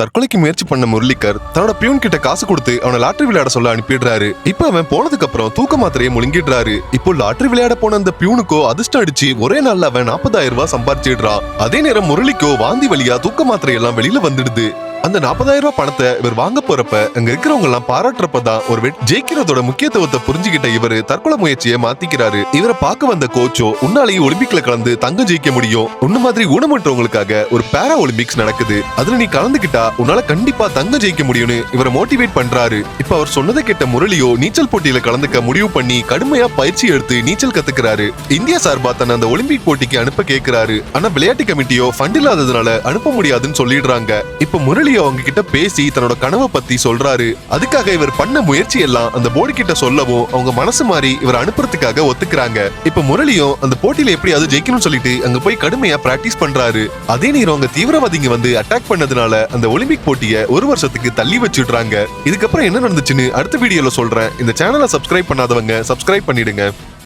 தற்கொலைக்கு முயற்சி பண்ண முரளிக்கர் தன்னோட பியூன் கிட்ட காசு கொடுத்து அவனை லாட்டரி விளையாட சொல்ல அனுப்பிடுறாரு. இப்ப அவன் போனதுக்கு அப்புறம் தூக்க மாத்திரையை முழுங்கிடுறாரு. இப்போ லாட்டரி விளையாட போன அந்த பியூனுக்கோ அதிர்ஷ்டம் அடிச்சு ஒரே நாள்ல அவன் நாற்பதாயிரம் ரூபாய் சம்பாரிச்சிடுறான். அதே நேரம் முரளிக்கோ வாந்தி வழியா தூக்க மாத்திரை எல்லாம் வெளியில வந்துடுது. அந்த 40000 ரூபாய் பணத்தை இவர் வாங்க போறப்ப அங்க இருக்கிறவங்க எல்லாம் பாராட்டுறப்பதான் ஒரு ஜெயிக்கிறதோட முக்கியத்துவத்தை புரிஞ்சுகிட்ட இவரு தற்கொலை முயற்சியை மாத்திக்கிறாரு. இவரை பார்க்க வந்த கோச்சோ உன்னாலேயே ஒலிம்பிக்ல கலந்து தங்கம் ஜெயிக்க முடியும். உன்ன மாதிரி ஊனமுற்றவங்களுக்காக ஒரு பேரா ஒலிம்பிக்ஸ் நடக்குது. அதுல நீ கலந்துகிட்டா உன்னால கண்டிப்பா தங்கம் ஜெயிக்க முடியும்னு இவரை மோட்டிவேட் பண்றாரு. இப்ப அவர் சொன்னதை கேட்ட முரளியோ நீச்சல் போட்டியில கலந்துக்க முடிவு பண்ணி கடுமையா பயிற்சி எடுத்து நீச்சல் கத்துக்கிறாரு. இந்தியா சார்பா தன்னை அந்த ஒலிம்பிக் போட்டிக்கு அனுப்ப கேட்கிறாரு ஆனா விளையாட்டு கமிட்டியோ ஃபண்ட் இல்லாததுனால அனுப்ப முடியாதுன்னு சொல்லிடுறாங்க. இப்ப முரளி அவங்க கிட்ட பேசி தன்னோட கனவை பத்தி சொல்றாரு. அதுக்காக இவர் பண்ண முயற்சி எல்லாம் அந்த போர்டு கிட்ட சொல்லவும் அவங்க மனசு மாறி இவர் அனுப்புறதுக்காக ஒத்துக்கிறாங்க. இப்ப முரளியும் அந்த போட்டியில எப்படியாவது ஜெயிக்கணும்னு சொல்லிட்டு அங்க போய் கடுமையா பிராக்டிஸ் பண்றாரு. அதே நேரம் அங்க தீவிரவாதிங்க வந்து அட்டாக் பண்ணதுனால அந்த ஒலிம்பிக் போட்டியை ஒரு வருஷத்துக்கு தள்ளி வச்சுடுறாங்க இதுக்கப்புறம் என்ன நடந்துச்சுன்னு அடுத்த வீடியோல சொல்றேன். இந்த சேனலை சப்ஸ்கிரைப் பண்ணாதவங்க சப்ஸ்கிரைப் பண்ணிடுங்க.